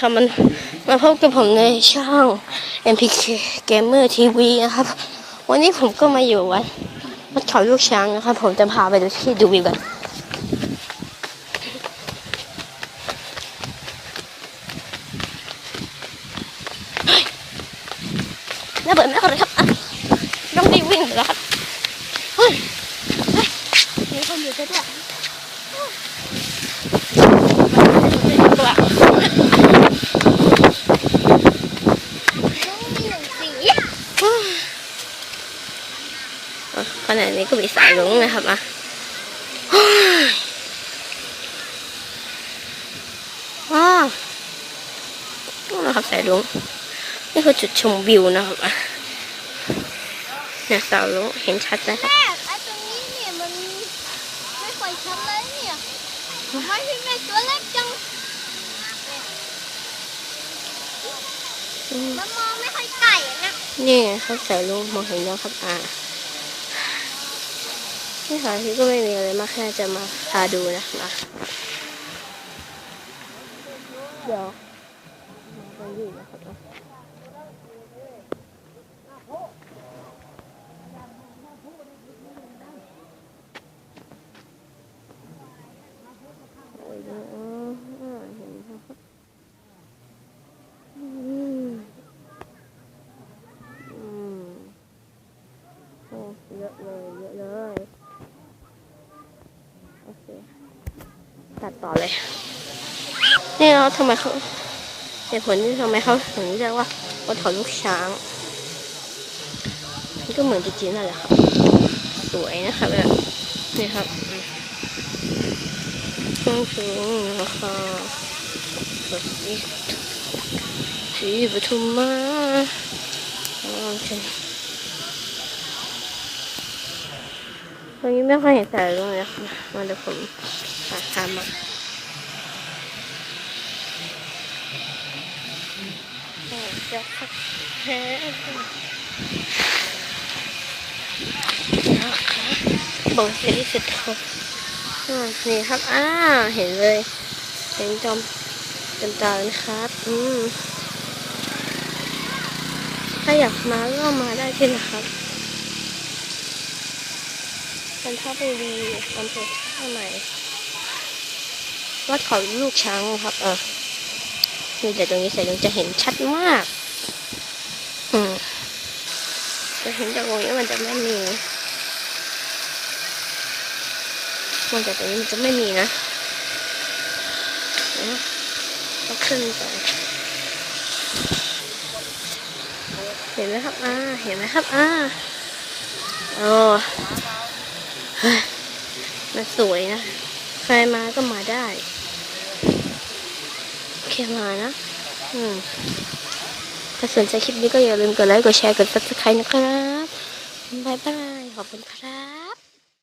ครัมันมาพบกับผมในช่อง MPK Gamer TV นะครับ วันนี้ผมก็มาอยู่วัดวัดเขาลูกช้างนะครับ ผมจะพาไปดูที่ดูวิวกันเฮ้ย ระเบิดไม่เอาเลยครับอะต้องรีบวิ่งแล้วครับเฮ้ยเฮ้ยมีคนอยู่ด้วยด้วยตัวขณะนี้ก็มีสายลงนะครับอะว้าวนี่นะครับสายลง นี่คือจุดชมวิวนะครับอะเนี่ยสายลุงเห็นชัดนะครับแม่ไอ้ตรงนี้เนี่ยมันไม่ค่อยชัดเลยเนี่ยทำไมพี่แม่ตัวเล็กจังอืมมันมองไม่ค่อยไกลอะนะนี่ไงครับสายลุงมองเห็นแล้วครับอะนี่ค่ะที่ก็ไม่มีอะไรมากแค่จะมาพาดูนะมาเดี๋ยวมาตรงนี้นะครับอะ โอ้ยเยอะอะเห็นไหมครับอืมอืมโอ้ เยอะเลยเยอะเลยโอเคตัดต่อเลยนี่เขาทำไมเขาเหตุผลที่ทำไมเขาถึงเรียกว่าวัดเขาลูกช้างมันก็เหมือนจริงๆนั่นแหละครับ สวยนะครับแนี่ครับสูงสูงนะคะแบบนี้สีปทุมมาโอเค ตรงนี้ไม่ค่อยเห็นสายลุงเลยค่ะมาเดี๋ยวผมหาทางมาโอ้จะสักแค่บอกเสร็จที่สุดทบอ่านี่ครับอ่าเห็นเลย เห็นจอมเต็มตาเลยนะครับ อืมถ้าอยากมาก็มาได้ที่นะครับ เป็นท่าบุรีอำเภอท่าใหม่ วัดเขาลูกช้างครับ เออนี่แต่ตรงนี้ใส่ลงจะเห็นชัดมาก อืมจะเห็นจากตรงนี้มันจะไม่มี มันแต่ตรงนี้มันจะไม่มีนะเดี๋ยวต้องขึ้นไปเห็นไหมครับ อ่า เห็นไหมครับ อ่าโอ้ มันสวยนะ ใครมาก็มาได้โอเคมานะ อืมถ้าสนใจคลิปนี้ก็อย่าลืมกดไลค์ กดแชร์ กด subscribe นะครับ บ๊ายบาย ขอบคุณครับ